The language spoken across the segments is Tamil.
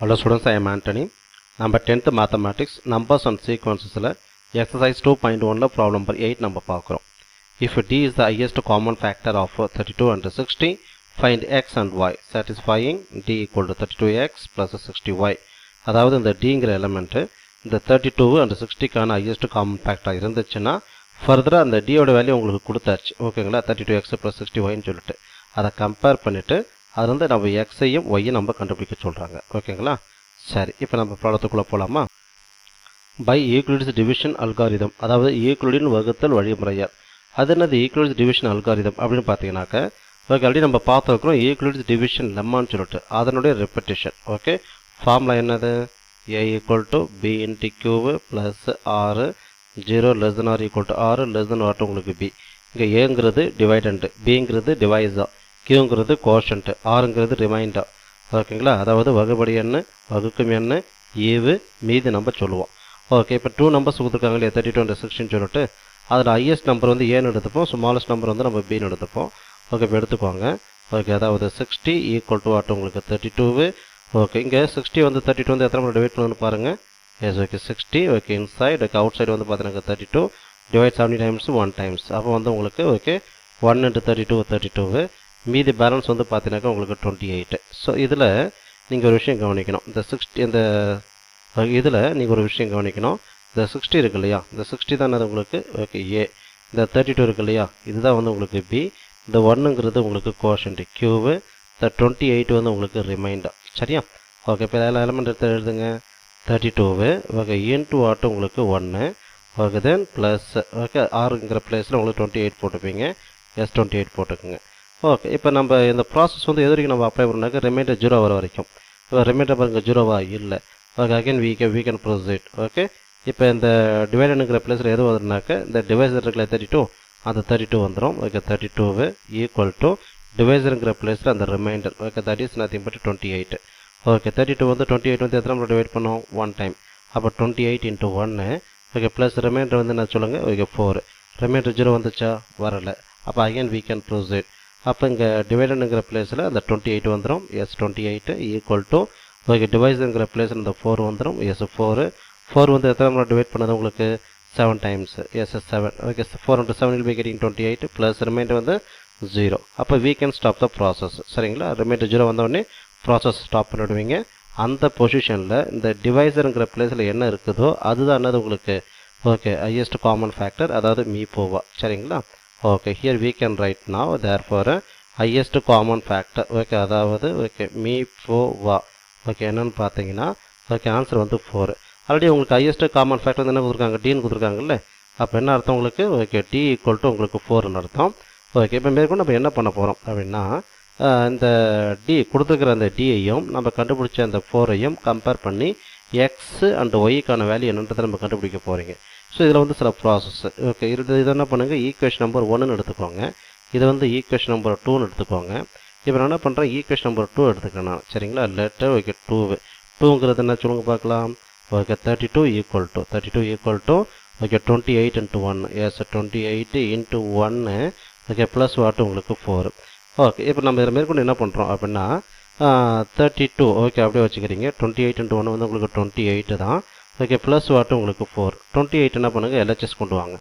Hello students, I am Anthony. Number 10th Mathematics, Numbers and Sequences exercise 2.1 problem number 8 நம்ம பார்க்குறோம் If D is the highest common factor of 32 and 60, find x and y, satisfying D equal to 32x plus 60y. அதாவது இந்த Dங்கிற எலமெண்ட்டு இந்த 32 and 60க்கான ஹையஸ்ட் காமன் ஃபேக்டராக இருந்துச்சுன்னா ஃபர்தராக அந்த டியோட வேல்யூ உங்களுக்கு கொடுத்தாச்சு ஓகேங்களா thirty two X plus sixty ஒய்ன்னு சொல்லிட்டு அதை கம்பேர் பண்ணிவிட்டு அது வந்து நம்ம எக்ஸையும் ஒய்யும் நம்ம கண்டுபிடிக்க சொல்கிறாங்க ஓகேங்களா? சரி இப்போ நம்ம ப்ராடத்துக்குள்ளே போகலாமா பை ஈக்குவலிட்ஸ் டிவிஷன் அல்காரிதம் அதாவது ஈக்குவலின் வகுத்தல் வழிமுறையால் அது என்னது? ஈக்குவலிட்ஸ் டிவிஷன் அல்காரிதம் அப்படின்னு பார்த்தீங்கன்னாக்க ஓகே ஆல்ரெடி நம்ம பார்த்துருக்குறோம் ஈக்குவலிட்ஸ் டிவிஷன் லெம்மான்னு சொல்லிட்டு. அதனுடைய ரெப்படிஷன் ஓகே ஃபார்முலா என்னது? A equal to B into Q plus ஆறு zero less than R equal to ஆறு லெஸ் தன் ஆர் உங்களுக்கு பி இங்கே ஏங்கிறது டிவைடண்ட்டு பிங்கிறது டிவைஸா கியூங்கிறது கோஷன்ட்டு ஆறுங்கிறது ரிமைண்டா ஓகேங்களா? அதாவது வகுபடி எண்ணு வகுக்கும் எண்ணு ஈவு மீது நம்ம சொல்லுவோம். ஓகே இப்போ டூ நம்பர்ஸ் கொடுத்துருக்காங்க இல்லையா தேர்ட்டி டூ அண்ட் சிக்ஸ்டின்னு சொல்லிட்டு அதில் ஹையஸ்ட் நம்பர் வந்து ஏன்னு எடுத்துப்போம். ஸ்மாலஸ்ட் நம்பர் வந்து நம்ம பின்னு எடுத்துப்போம். ஓகே இப்போ எடுத்துக்கோங்க. ஓகே அதாவது சிக்ஸ்டி ஈக்குவல் டு வாட் உங்களுக்கு? தேர்ட்டி டூவு ஓகே இங்கே சிக்ஸ்டி வந்து தேர்ட்டி டூ வந்து எத்தனை மணி டிவைட் பண்ணணும்னு பாருங்கள் yes okay sixty okay inside okay outside வந்து பார்த்தீங்கன்னா thirty two divide seventy times one times அப்போ வந்து உங்களுக்கு okay one into thirty two thirty two மீதி பேலன்ஸ் வந்து பார்த்தீங்கன்னாக்கா உங்களுக்கு டுவெண்ட்டி எயிட்டு ஸோ இதில் நீங்கள் ஒரு விஷயம் கவனிக்கணும். இந்த சிக்ஸ்டி இந்த இதில் நீங்கள் ஒரு விஷயம் கவனிக்கணும். இந்த சிக்ஸ்டி இருக்கு இல்லையா? இந்த சிக்ஸ்டி தான் அது உங்களுக்கு? ஓகே ஏ இந்த தேர்ட்டி டூ இருக்கு இல்லையா? இதுதான் வந்து உங்களுக்கு பி இந்த ஒன்னுங்கிறது உங்களுக்கு கோஷன்ட் கியூவு இந்த டுவெண்ட்டி எயிட் வந்து உங்களுக்கு ரிமைண்டர் சரியா? ஓகே இப்போ எல்லா எலமெண்ட் எடுத்து எழுதுங்க. தேர்ட்டி டூவு ஓகே இன்ட்டு ஆட்டு உங்களுக்கு ஒன்று ஓகே தென் ப்ளஸ் ஓகே ஆறுங்கிற பிளேஸில் உங்களுக்கு டுவெண்ட்டி எயிட் போட்டுப்பீங்க. எஸ் டுவெண்ட்டி எயிட் போட்டுக்குங்க. ஓகே இப்போ நம்ம இந்த ப்ராசஸ் வந்து எது வரைக்கும் நம்ம அப்ளை பண்ணாக்க ரிமைண்டர் ஜீரோ வர வரைக்கும். இப்போ ரிமைண்டர் பாருங்க ஜீரோவா இல்லை. ஓகே அகைன் வீ கே வீ கேன் ப்ரொசீட் ஓகே இப்போ இந்த டிவைடனுங்கிற பிளேஸில் எது வருதுனாக்க இந்த டிவைசர் இருக்கல தேர்ட்டி டூ அந்த தேர்ட்டி டூ வந்துடும் okay thirty two equal to டிவைசருங்கிற பிளேஸில் அந்த reminder okay that is nothing but twenty eight okay thirty two வந்து டுவெண்ட்டி எயிட் வந்து எத்தனை நம்ம டிவைட் பண்ணுவோம் ஒன் டைம் அப்போ டுவெண்ட்டி எயிட் இன்ட்டு ஒன்று ஓகே ப்ளஸ் ரிமைண்டர் வந்து என்ன சொல்லுங்கள் ஓகே ஃபோர் ரிமைண்டர் ஜீரோ வந்துச்சா? வரலை. அப்போ அகைன் வீ கேன் ப்ரொசீட் அப்போ இங்கே டிவைடனுங்கிற பிளேஸில் அந்த டுவெண்ட்டி எயிட் வந்துடும் yes twenty eight equal to okay டிவைஸுங்கிற பிளேஸில் இந்த ஃபோர் வந்துடும் எஸ் ஃபோரு ஃபோர் வந்து எத்தனை முறை டிவைட் பண்ணது உங்களுக்கு? Seven times yes yes seven okay four into seven will be getting twenty eight plus reminder வந்து ஜீரோ அப்போ we can stop the process சரிங்களா? ரிமைண்டர் ஜீரோ வந்தோடனே ப்ராசஸ் ஸ்டாப் பண்ணிவிடுவீங்க அந்த பொசிஷனில் இந்த டிவைஸருங்கிற பிளேஸில் என்ன இருக்குதோ அதுதான் என்னது உங்களுக்கு? ஓகே ஹையஸ்ட் காமன் ஃபேக்டர் அதாவது மீ போவா சரிங்களா? Okay here we can write now therefore highest common factor okay அதாவது ஓகே மீ ஃபோ வா ஓகே என்னென்னு பார்த்தீங்கன்னா ஓகே ஆன்சர் வந்து ஃபோர் ஆல்ரெடி உங்களுக்கு ஹையஸ்ட் காமன் ஃபேக்டர் வந்து என்ன கொடுத்துருக்காங்க? டின்னு கொடுத்துருக்காங்கல்ல? அப்போ என்ன அர்த்தம் உங்களுக்கு? ஓகே டி ஈக்குவல் டு உங்களுக்கு ஃபோர்னு அர்த்தம். ஓகே இப்போ மேற்கொண்டு நம்ம என்ன பண்ண போகிறோம் அப்படின்னா இந்த டி கொடுத்துருக்கிற அந்த டியையும் நம்ம கண்டுபிடிச்ச அந்த ஃபோரையும் கம்பேர் பண்ணி எக்ஸு அண்ட் ஒய்க்கான வேல்யூ என்னன்றதை நம்ம கண்டுபிடிக்க போகிறீங்க ஸோ இதில் வந்து சில ப்ராசஸ் ஓகே இது இதை என்ன பண்ணுங்கள் ஈக்குவேஷன் நம்பர் ஒன்றுன்னு எடுத்துக்கோங்க. இதை வந்து ஈக்குவேஷன் நம்பர் டூன்னு எடுத்துக்கோங்க. இப்போ நான் என்ன பண்ணுறேன் ஈக்குவேஷன் நம்பர் டூ எடுத்துக்கிறேன் நான். சரிங்களா? லெட்டர் ஓகே டூ டூங்கிறது என்ன சொல்லுங்க பார்க்கலாம்? Okay thirty two equal to thirty two equal to okay twenty eight into one yes twenty eight into ஒன்று ஓகே ப்ளஸ் வாட்டு உங்களுக்கு ஃபோர் ஓகே இப்போ நம்ம இதில் மேற்கொண்டு என்ன பண்ணுறோம் அப்படின்னா தேர்ட்டி டூ ஓகே அப்படியே வச்சுக்கிறீங்க. டுவெண்ட்டி எயிட் இன்ட்டு ஒன்று வந்து உங்களுக்கு டுவெண்ட்டி எயிட்டு தான். ஓகே ப்ளஸ் வாட்டு உங்களுக்கு ஃபோர் டுவெண்ட்டி எயிட் என்ன பண்ணுங்கள் எல்ஹெச்எஸ் கொண்டு வாங்க.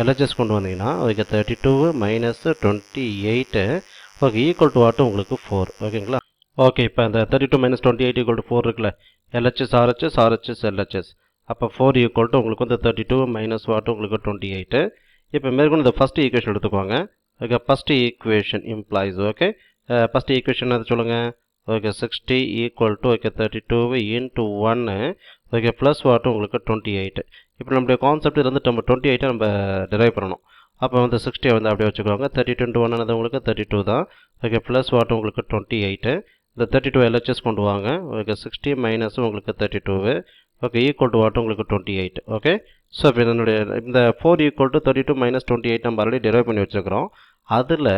எல்ஹெச்எஸ் கொண்டு வந்தீங்கன்னா okay thirty two minus twenty eight okay equal to what உங்களுக்கு ஃபோர் ஓகேங்களா ஓகே இப்போ அந்த thirty two minus twenty eight equal to four இருக்குல்ல எல்ஹெச்எஸ் ஆர்ஹெச்எஸ் ஆர்ஹெச்எஸ் எல்ஹெச்எஸ் அப்போ ஃபோர் ஈக்குவல் டு உங்களுக்கு வந்து தேர்ட்டி டூ மைனஸ் வாட்டு உங்களுக்கு டுவெண்ட்டி எயிட்டு இப்போ மேற்கொண்டு இந்த ஃபஸ்ட்டு ஈக்குவேஷன் எடுத்துக்கோங்க. Okay first equation implies okay first equation அதை சொல்லுங்கள் okay sixty equal to okay thirty two into ஒன்று ஓகே ப்ளஸ் வாட்டு உங்களுக்கு டுவெண்ட்டி எயிட் இப்போ நம்மளுடைய கான்செப்ட் இருந்து நம்ம டுவெண்ட்டி எயிட்டை நம்ம டிரைவ் பண்ணணும். அப்போ வந்து சிக்ஸ்டியை வந்து அப்படியே வச்சுக்கோங்க. தேர்ட்டி டுவெண்ட்டி ஒன் உங்களுக்கு தேர்ட்டி டூ தான் ஓகே ப்ளஸ் வாட்டு உங்களுக்கு டுவெண்ட்டி எயிட்டு இந்த தேர்ட்டி டூ எல்ஹெச்எஸ் கொண்டு வாங்க ஓகே சிக்ஸ்டி மைனஸும் உங்களுக்கு thirty two okay equal to what உங்களுக்கு டுவெண்ட்டி எயிட் ஓகே ஸோ இப்போ இதனுடைய இந்த four equal to thirty two minus twenty eight நம்ம ஆல்ரெடி டிரைவ் பண்ணி வச்சுருக்கிறோம். அதில்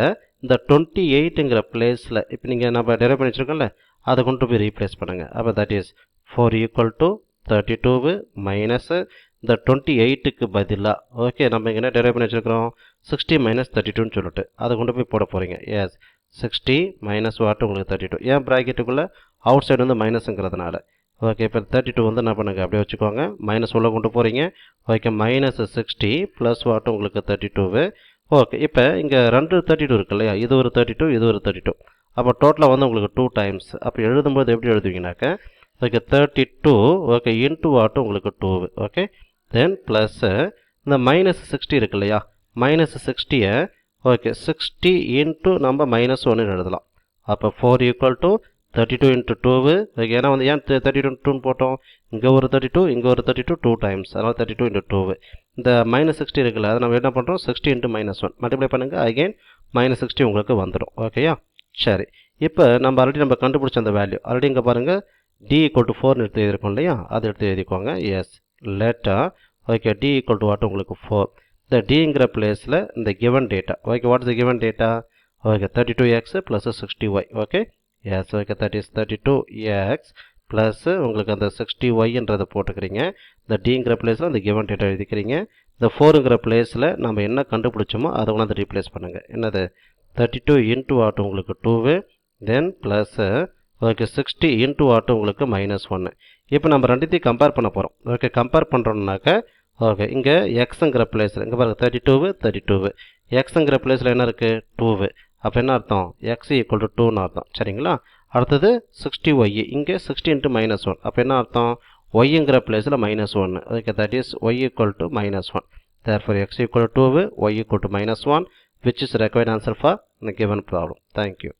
இந்த டுவெண்ட்டி எயிட்டுங்கிற பிளேஸில் இப்போ நீங்கள் நம்ம டிரைவ் பண்ணி வச்சுருக்கோம்ல அதை கொண்டு போய் ரீப்ளேஸ் பண்ணுங்கள் அப்போ that is four equal to thirty two minus இந்த டுவெண்ட்டி எயிட்டுக்கு பதிலாக ஓகே நம்ம இங்கே என்ன டிரைவ் பண்ணி வச்சுருக்கிறோம்? சிக்ஸ்டி மைனஸ் தேர்ட்டி டூன்னு சொல்லிட்டு. அதை கொண்டு போய் போட போகிறீங்க எஸ் சிக்ஸ்டி மைனஸ் வாட்டு உங்களுக்கு தேர்ட்டி டூ ஏன் ப்ராக்கெட்டுக்குள்ளே அவுட் சைடு வந்து மைனஸுங்கிறதுனால ஓகே இப்போ தேர்ட்டி டூ வந்து என்ன பண்ணுங்கள் அப்படியே வச்சுக்கோங்க. மைனஸ் உள்ளே கொண்டு போகிறீங்க okay minus sixty plus what உங்களுக்கு தேர்ட்டி டூவு ஓகே இப்போ இங்கே ரெண்டு தேர்ட்டி டூ இருக்கு இல்லையா? இது ஒரு தேர்ட்டி டூ இது ஒரு தேர்ட்டி டூ அப்போ டோட்டலாக வந்து உங்களுக்கு டூ டைம்ஸ் அப்போ எழுதும்போது எப்படி எழுதுவீங்கனாக்கா okay thirty two okay into வாட்டும் உங்களுக்கு டூ ஓகே தென் ப்ளஸ்ஸு இந்த மைனஸ் சிக்ஸ்டி இருக்கு இல்லையா? மைனஸ் சிக்ஸ்டியை ஓகே சிக்ஸ்டி இன்ட்டு நம்ம மைனஸ் ஒன்று எழுதலாம். அப்போ four equal to thirty two into two ஏன்னா வந்து ஏன் தேர்ட்டி டூ டூன்னு போட்டோம்? இங்கே ஒரு தேர்ட்டி டூ இங்கே ஒரு தேர்ட்டி டூ டூ டைம்ஸ் அதனால் தேர்ட்டி டூ இன்ட்டு டூவு இந்த மைனஸ் சிக்ஸ்டி இருக்குல்ல அதை நம்ம என்ன பண்ணுறோம் sixty into minus one multiply பண்ணுங்கள் அகைன் மைனஸ் சிக்ஸ்டி உங்களுக்கு வந்துடும் ஓகேயா சரி. இப்போ நம்ம ஆல்ரெடி நம்ம கண்டுபிடிச்ச அந்த வேல்யூ ஆல்ரெடி இங்கே பாருங்கள் டி ஈக்குவல் டு ஃபோர்னு எடுத்து எழுதிருக்கோம் இல்லையா? அதை எடுத்து எழுதிக்கோங்க. Yes லெட்டா okay T equal to what உங்களுக்கு ஃபோர் இந்த டிங்கிற பிளேஸில் இந்த given data okay what is given data okay thirty two x plus sixty y okay yes okay thirty thirty two x plus உங்களுக்கு அந்த சிக்ஸ்டி ஒய்ன்றதை போட்டுக்கிறீங்க. இந்த டிங்கிற பிளேஸில் அந்த கிவன் டேட்டா எழுதிக்கிறீங்க. இந்த ஃபோருங்கிற பிளேஸில் நம்ம என்ன கண்டுபிடிச்சோமோ அதை கொண்டாந்து ரீப்ளேஸ் பண்ணுங்கள் என்னது? தேர்ட்டி டூ இன்ட்டு வாட் உங்களுக்கு two then plus okay sixty into what உங்களுக்கு மைனஸ் ஒன்று இப்போ நம்ம ரெண்டுத்தையும் கம்பேர் பண்ண போகிறோம் ஓகே கம்பேர் பண்ணுறோம்னாக்க ஓகே இங்கே எக்ஸுங்கிற பிளேஸில் இங்கே பாருங்கள் தேர்ட்டி டூவு தேர்ட்டி டூவு எக்ஸுங்கிற பிளேஸில் என்ன இருக்குது டூவு அப்போ என்ன அர்த்தம்? எக்ஸ் ஈக்குவல் டு டூன்னு அர்த்தம். சரிங்களா? அடுத்தது சிக்ஸ்டி ஒய் இங்கே சிக்ஸ்டி இன்ட்டு மைனஸ் ஒன் அப்போ என்ன அர்த்தம்? ஒய்ங்கிற பிளேஸில் மைனஸ் ஒன்று okay that is y equal to minus one therefore x equal two y equal to minus one which is required answer for இந்த கிவன் ப்ராப்ளம் தேங்க்யூ.